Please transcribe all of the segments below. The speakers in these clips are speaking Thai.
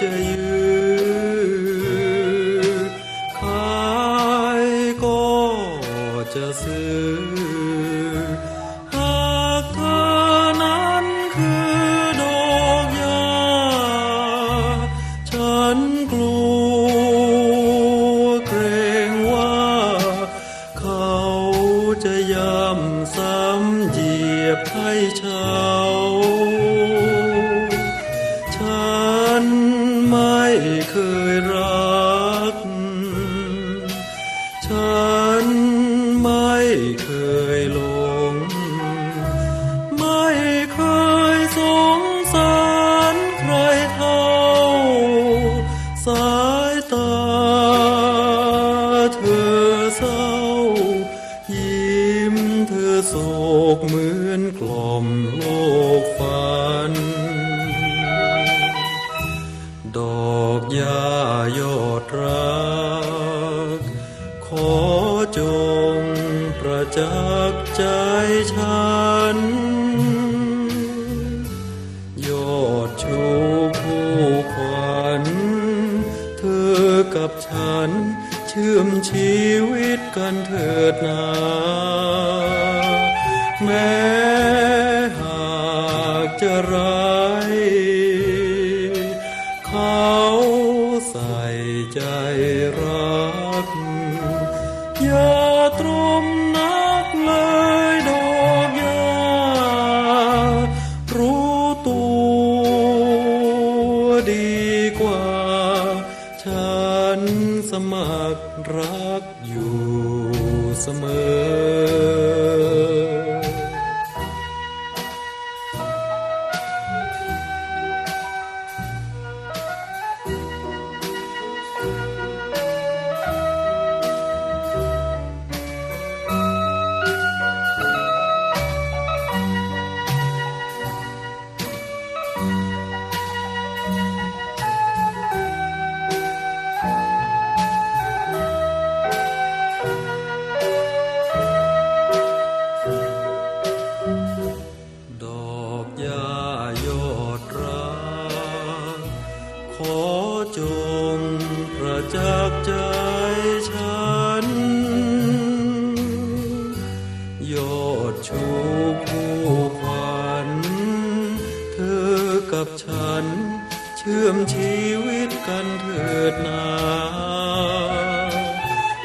จะยืนขายก็จะซื้อ มโลกฝัน ดอกหญ้ายอดรัก ขอจงประจักษ์ใจฉัน ยอดชูผู้ขวัญเธอกับฉันเชื่อมชีวิตกันเถิดนาแม้ จะร้ายเขาใส่ใจรัก อย่าตรมนักเลยดอกยารู้ตัวดีกว่า ฉันสมัครรักอยู่เสมอ ขอจงประจักษ์ใจฉัน ยอดชูผู้ขวัญเธอกับฉัน เชื่อมชีวิตกันเถิดนา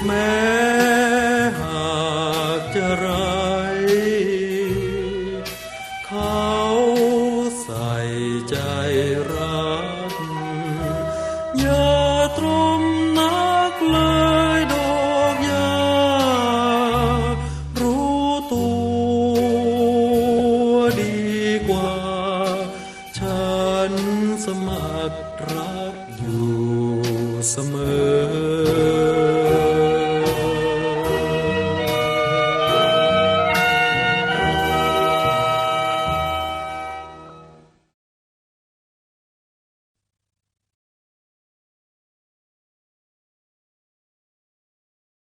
แม้หากจะร้า ตรมนักเลยดอกยารู้ตัวดีกว่า ฉันสมัครรักอยู่เสมอ